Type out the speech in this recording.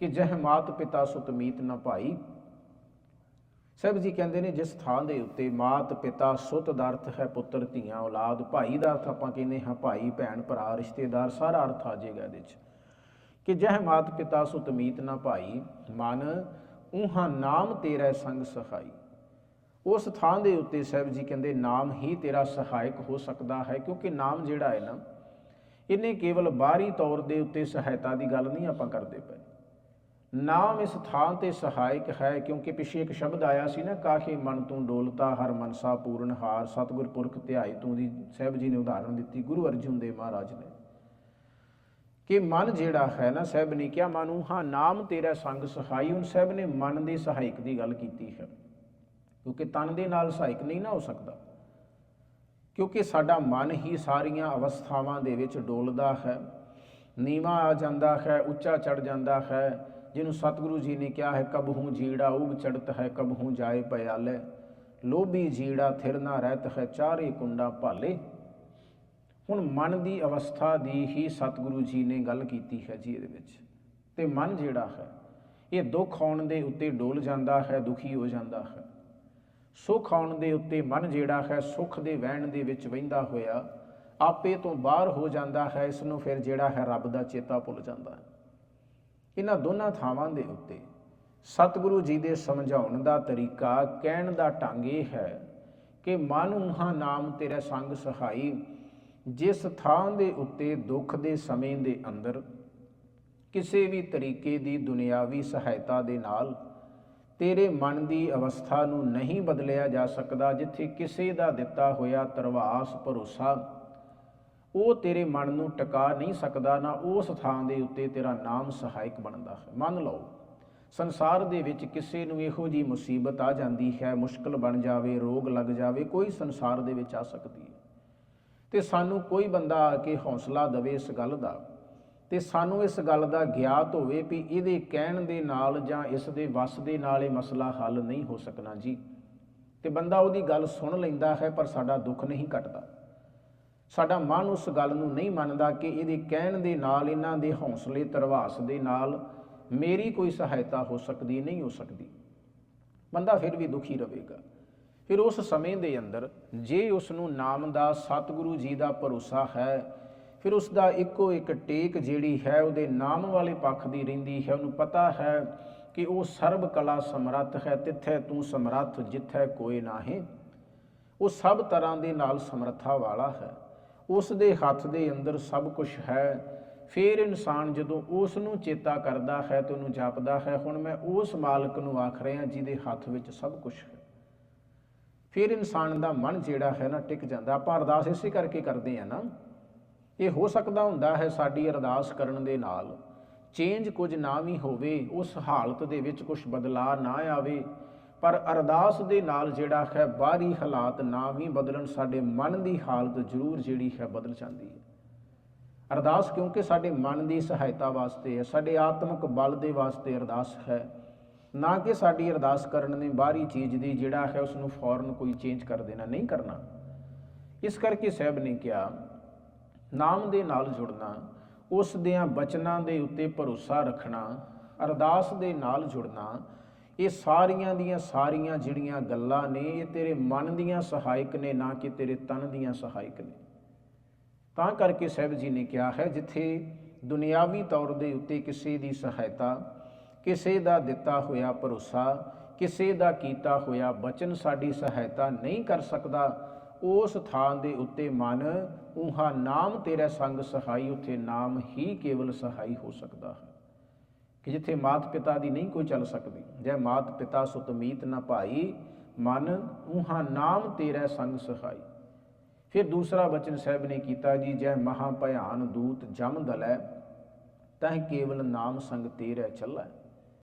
ਕਿ ਜਹ ਮਾਤ ਪਿਤਾ ਸੁਤ ਮੀਤ ਨ ਭਾਈ। ਸਾਹਿਬ ਜੀ ਕਹਿੰਦੇ ਨੇ, ਜਿਸ ਥਾਂ ਦੇ ਉੱਤੇ ਮਾਤ ਪਿਤਾ ਸੁਤ ਦਾ ਅਰਥ ਹੈ ਪੁੱਤਰ, ਧੀਆਂ, ਔਲਾਦ, ਭਾਈ ਦਾ ਅਰਥ ਆਪਾਂ ਕਹਿੰਦੇ ਹਾਂ ਭਾਈ, ਭੈਣ, ਭਰਾ, ਰਿਸ਼ਤੇਦਾਰ, ਸਾਰਾ ਅਰਥ ਆ ਜਾਏਗਾ ਇਹਦੇ 'ਚ। ਕਿ ਜਹ ਮਾਤ ਪਿਤਾ ਸੁਤ ਮੀਤ ਨ ਭਾਈ, ਮਨ ਉਹਾਂ ਨਾਮ ਤੇਰਾ ਸੰਗ ਸਹਾਈ। ਉਸ ਥਾਂ ਦੇ ਉੱਤੇ ਸਾਹਿਬ ਜੀ ਕਹਿੰਦੇ, ਨਾਮ ਹੀ ਤੇਰਾ ਸਹਾਇਕ ਹੋ ਸਕਦਾ ਹੈ, ਕਿਉਂਕਿ ਨਾਮ ਜਿਹੜਾ ਹੈ ਨਾ, ਇਹਨੇ ਕੇਵਲ ਬਾਹਰੀ ਤੌਰ ਦੇ ਉੱਤੇ ਸਹਾਇਤਾ ਦੀ ਗੱਲ ਨਹੀਂ ਆਪਾਂ ਕਰਦੇ ਪਏ। ਨਾਮ ਇਸ ਥਾਂ ਤੇ ਸਹਾਇਕ ਹੈ, ਕਿਉਂਕਿ ਪਿਛੇ ਇੱਕ ਸ਼ਬਦ ਆਇਆ ਸੀ ਨਾ, ਕਾਹੇ ਮਨ ਤੂੰ ਡੋਲਤਾ, ਹਰ ਮਨਸਾ ਪੂਰਨ ਹਾਰ, ਸਤਿਗੁਰ ਪੁਰਖ ਧਿਆਈ ਤੂੰ ਦੀ ਸਾਹਿਬ ਜੀ ਨੇ ਉਦਾਹਰਣ ਦਿੱਤੀ, ਗੁਰੂ ਅਰਜਨ ਦੇਵ ਮਹਾਰਾਜ ਨੇ। ਕਿ ਮਨ ਜਿਹੜਾ ਹੈ ਨਾ, ਸਾਹਿਬ ਨੇ ਕਿਹਾ, ਮਨੂ ਹਾਂ, ਨਾਮ ਤੇਰਾ ਸੰਗ ਸਹਾਈ, ਹੁਣ ਸਾਹਿਬ ਨੇ ਮਨ ਦੇ ਸਹਾਇਕ ਦੀ ਗੱਲ ਕੀਤੀ ਹੈ। ਕਿਉਂਕਿ ਤਨ ਦੇ ਨਾਲ ਸਹਾਇਕ ਨਹੀਂ ਨਾ ਹੋ ਸਕਦਾ। ਕਿਉਂਕਿ ਸਾਡਾ ਮਨ ਹੀ ਸਾਰੀਆਂ ਅਵਸਥਾਵਾਂ ਦੇ ਵਿੱਚ ਡੋਲਦਾ ਹੈ। ਨੀਵਾ ਆ ਜਾਂਦਾ ਹੈ, ਉੱਚਾ ਚੜ ਜਾਂਦਾ ਹੈ ਜਿਹਨੂੰ ਸਤਿਗੁਰੂ ਜੀ ਨੇ ਕਿਹਾ ਹੈ ਕਬ ਹੂੰ ਜੀੜਾ ਉਬ ਚੜਤ ਹੈ ਕਬ ਹੂੰ ਜਾਏ ਪਿਆਲੇ ਲੋਭੀ ਜੀੜਾ ਥਿਰ ਨਾ ਰਹਿਤ ਹੈ, ਚਾਰੇ ਕੁੰਡਾ ਭਾਲੇ। ਹੁਣ ਮਨ ਦੀ ਅਵਸਥਾ ਦੀ ਹੀ ਸਤਿਗੁਰੂ ਜੀ ਨੇ ਗੱਲ ਕੀਤੀ ਹੈ ਜੀ ਇਹਦੇ ਵਿੱਚ। ਤੇ ਮਨ ਜਿਹੜਾ ਹੈ, ਇਹ ਦੁੱਖ ਆਉਣ ਦੇ ਉੱਤੇ ਡੋਲ ਜਾਂਦਾ ਹੈ, ਦੁਖੀ ਹੋ ਜਾਂਦਾ ਹੈ। ਸੁੱਖ ਆਉਣ ਦੇ ਉੱਤੇ ਮਨ ਜਿਹੜਾ ਹੈ, ਸੁੱਖ ਦੇ ਵਹਿਣ ਦੇ ਵਿੱਚ ਵਹਿੰਦਾ ਹੋਇਆ, ਆਪੇ ਤੋਂ ਬਾਹਰ ਹੋ ਜਾਂਦਾ ਹੈ, ਇਸ ਨੂੰ ਫਿਰ ਜਿਹੜਾ ਹੈ ਰੱਬ ਦਾ ਚੇਤਾ ਭੁੱਲ ਜਾਂਦਾ ਹੈ। ਇਹਨਾਂ ਦੋਨਾਂ ਥਾਵਾਂ ਦੇ ਉੱਤੇ ਸਤਿਗੁਰੂ ਜੀ ਦੇ ਸਮਝਾਉਣ ਦਾ ਤਰੀਕਾ ਕਹਿਣ ਦਾ ਢੰਗ ਇਹ ਹੈ ਕਿ ਮਨ ਉਹਾਂ ਨਾਮ ਤੇਰੇ ਸੰਗ ਸਹਾਈ, ਜਿਸ ਥਾਂ ਦੇ ਉੱਤੇ ਦੁੱਖ ਦੇ ਸਮੇਂ ਦੇ ਅੰਦਰ ਕਿਸੇ ਵੀ ਤਰੀਕੇ ਦੀ ਦੁਨਿਆਵੀ ਸਹਾਇਤਾ ਦੇ ਨਾਲ ਤੇਰੇ ਮਨ ਦੀ ਅਵਸਥਾ ਨੂੰ ਨਹੀਂ ਬਦਲਿਆ ਜਾ ਸਕਦਾ ਜਿੱਥੇ ਕਿਸੇ ਦਾ ਦਿੱਤਾ ਹੋਇਆ ਤਰਵਾਸ ਭਰੋਸਾ ਉਹ ਤੇਰੇ ਮਨ ਨੂੰ ਟਿਕਾ ਨਹੀਂ ਸਕਦਾ, ਨਾ ਉਸ ਥਾਂ ਦੇ ਉੱਤੇ ਤੇਰਾ ਨਾਮ ਸਹਾਇਕ ਬਣਦਾ ਹੈ। ਮੰਨ ਲਓ, ਸੰਸਾਰ ਦੇ ਵਿੱਚ ਕਿਸੇ ਨੂੰ ਇਹੋ ਜੀ ਮੁਸੀਬਤ ਆ ਜਾਂਦੀ ਹੈ, ਮੁਸ਼ਕਲ ਬਣ ਜਾਵੇ, ਰੋਗ ਲੱਗ ਜਾਵੇ, ਕੋਈ ਸੰਸਾਰ ਦੇ ਵਿੱਚ ਆ ਸਕਦੀ ਹੈ। ਤੇ ਸਾਨੂੰ ਕੋਈ ਬੰਦਾ ਆ ਕੇ ਹੌਸਲਾ ਦੇਵੇ ਇਸ ਗੱਲ ਦਾ, ਤੇ ਸਾਨੂੰ ਇਸ ਗੱਲ ਦਾ ਗਿਆਤ ਹੋਵੇ ਵੀ ਇਹਦੇ ਕਹਿਣ ਦੇ ਨਾਲ ਜਾਂ ਇਸ ਦੇ ਵਸ ਦੇ ਨਾਲ ਇਹ ਮਸਲਾ ਹੱਲ ਨਹੀਂ ਹੋ ਸਕਣਾ ਜੀ। ਤੇ ਬੰਦਾ ਉਹਦੀ ਗੱਲ ਸੁਣ ਲੈਂਦਾ ਹੈ, ਪਰ ਸਾਡਾ ਦੁੱਖ ਨਹੀਂ ਘਟਦਾ। ਸਾਡਾ ਮਨ ਉਸ ਗੱਲ ਨੂੰ ਨਹੀਂ ਮੰਨਦਾ ਕਿ ਇਹਦੇ ਕਹਿਣ ਦੇ ਨਾਲ, ਇਹਨਾਂ ਦੇ ਹੌਸਲੇ ਤਰਵਾਸ ਦੇ ਨਾਲ ਮੇਰੀ ਕੋਈ ਸਹਾਇਤਾ ਹੋ ਸਕਦੀ, ਨਹੀਂ ਹੋ ਸਕਦੀ। ਬੰਦਾ ਫਿਰ ਵੀ ਦੁਖੀ ਰਹੇਗਾ। ਫਿਰ ਉਸ ਸਮੇਂ ਦੇ ਅੰਦਰ ਜੇ ਉਸ ਨੂੰ ਨਾਮ ਦਾ ਸਤਿਗੁਰੂ ਜੀ ਦਾ ਭਰੋਸਾ ਹੈ, ਫਿਰ ਉਸ ਦਾ ਇੱਕੋ ਇੱਕ ਟੇਕ ਜਿਹੜੀ ਹੈ, ਉਹਦੇ ਨਾਮ ਵਾਲੇ ਪੱਖ ਦੀ ਰਹਿੰਦੀ ਹੈ। ਉਹਨੂੰ ਪਤਾ ਹੈ ਕਿ ਉਹ ਸਰਬ ਕਲਾ ਸਮਰੱਥ ਹੈ, ਤਿੱਥੈ ਤੂੰ ਸਮਰੱਥ, ਜਿੱਥੈ ਕੋਈ ਨਾਹੀਂ। ਉਹ ਸਭ ਤਰ੍ਹਾਂ ਦੇ ਨਾਲ ਸਮਰੱਥਾ ਵਾਲਾ ਹੈ। ਉਸ ਦੇ ਹੱਥ ਦੇ ਅੰਦਰ ਸਭ ਕੁਝ ਹੈ। ਫਿਰ ਇਨਸਾਨ ਜਦੋਂ ਉਸ ਨੂੰ ਚੇਤਾ ਕਰਦਾ ਹੈ ਤੇ ਉਹਨੂੰ ਜਾਪਦਾ ਹੈ, ਹੁਣ ਮੈਂ ਉਸ ਮਾਲਕ ਨੂੰ ਆਖ ਰਿਹਾ ਜਿਹਦੇ ਹੱਥ ਵਿੱਚ ਸਭ ਕੁਝ ਹੈ। ਫਿਰ ਇਨਸਾਨ ਦਾ ਮਨ ਜਿਹੜਾ ਹੈ ਨਾ ਟਿਕ ਜਾਂਦਾ। ਆਪਾਂ ਅਰਦਾਸ ਇਸੇ ਕਰਕੇ ਕਰਦੇ ਆ ਨਾ। ਇਹ ਹੋ ਸਕਦਾ ਹੁੰਦਾ ਹੈ ਸਾਡੀ ਅਰਦਾਸ ਕਰਨ ਦੇ ਨਾਲ। ਚੇਂਜ ਕੁਝ ਨਾ ਵੀ ਹੋਵੇ, ਉਸ ਹਾਲਤ ਦੇ ਵਿੱਚ ਕੁਝ ਬਦਲਾਅ ਨਾ ਆਵੇ। ਪਰ ਅਰਦਾਸ ਦੇ ਨਾਲ ਜਿਹੜਾ ਹੈ ਬਾਹਰੀ ਹਾਲਾਤ ਨਾ ਵੀ ਬਦਲਣ, ਸਾਡੇ ਮਨ ਦੀ ਹਾਲਤ ਜ਼ਰੂਰ ਜਿਹੜੀ ਹੈ ਬਦਲ ਜਾਂਦੀ ਹੈ। ਅਰਦਾਸ ਕਿਉਂਕਿ ਸਾਡੇ ਮਨ ਦੀ ਸਹਾਇਤਾ ਵਾਸਤੇ ਹੈ, ਸਾਡੇ ਆਤਮਿਕ ਬਲ ਦੇ ਵਾਸਤੇ ਅਰਦਾਸ ਹੈ। ਨਾ ਕਿ ਸਾਡੀ ਅਰਦਾਸ ਕਰਨ ਨੇ ਬਾਹਰੀ ਚੀਜ਼ ਦੀ ਜਿਹੜਾ ਹੈ ਉਸ ਨੂੰ ਫੌਰਨ ਕੋਈ ਚੇਂਜ ਕਰ ਦੇਣਾ, ਨਹੀਂ ਕਰਨਾ। ਇਸ ਕਰਕੇ ਸਾਹਿਬ ਨੇ ਕਿਹਾ, ਨਾਮ ਦੇ ਨਾਲ ਜੁੜਨਾ, ਉਸ ਦਿਆਂ ਬਚਨਾਂ ਦੇ ਉੱਤੇ ਭਰੋਸਾ ਰੱਖਣਾ, ਅਰਦਾਸ ਦੇ ਨਾਲ ਜੁੜਨਾ ਇਹ ਸਾਰੀਆਂ ਦੀਆਂ ਸਾਰੀਆਂ ਜਿਹੜੀਆਂ ਗੱਲਾਂ ਨੇ, ਇਹ ਤੇਰੇ ਮਨ ਦੀਆਂ ਸਹਾਇਕ ਨੇ, ਨਾ ਕਿ ਤੇਰੇ ਤਨ ਦੀਆਂ ਸਹਾਇਕ ਨੇ। ਤਾਂ ਕਰਕੇ ਸਾਹਿਬ ਜੀ ਨੇ ਕਿਹਾ ਹੈ, ਜਿੱਥੇ ਦੁਨਿਆਵੀ ਤੌਰ ਦੇ ਉੱਤੇ ਕਿਸੇ ਦੀ ਸਹਾਇਤਾ, ਕਿਸੇ ਦਾ ਦਿੱਤਾ ਹੋਇਆ ਭਰੋਸਾ, ਕਿਸੇ ਦਾ ਕੀਤਾ ਹੋਇਆ ਬਚਨ ਸਾਡੀ ਸਹਾਇਤਾ ਨਹੀਂ ਕਰ ਸਕਦਾ, ਉਸ ਥਾਂ ਦੇ ਉੱਤੇ ਮਨ, ਉਹਾ ਨਾਮ ਤੇਰਾ ਸੰਗ ਸਹਾਈ, ਉਥੇ ਨਾਮ ਹੀ ਕੇਵਲ ਸਹਾਈ ਹੋ ਸਕਦਾ ਹੈ। ਕਿ ਜਿੱਥੇ ਮਾਤ ਪਿਤਾ ਦੀ ਨਹੀਂ ਕੋਈ ਚੱਲ ਸਕਦੀ। ਜੈ ਮਾਤ ਪਿਤਾ ਸੁਤਮੀਤ ਨਾ ਭਾਈ, ਮਨ ਉਹਾ ਨਾਮ ਤੇਰੇ ਸੰਗ ਸਹਾਈ। ਫਿਰ ਦੂਸਰਾ ਬਚਨ ਸਾਹਿਬ ਨੇ ਕੀਤਾ ਜੀ, ਜੈ ਮਹਾ ਭਿਆਨ ਦੂਤ ਜਮ ਦਲੈ, ਤਹ ਕੇਵਲ ਨਾਮ ਸੰਗ ਤੇਰੇ ਚੱਲੈ।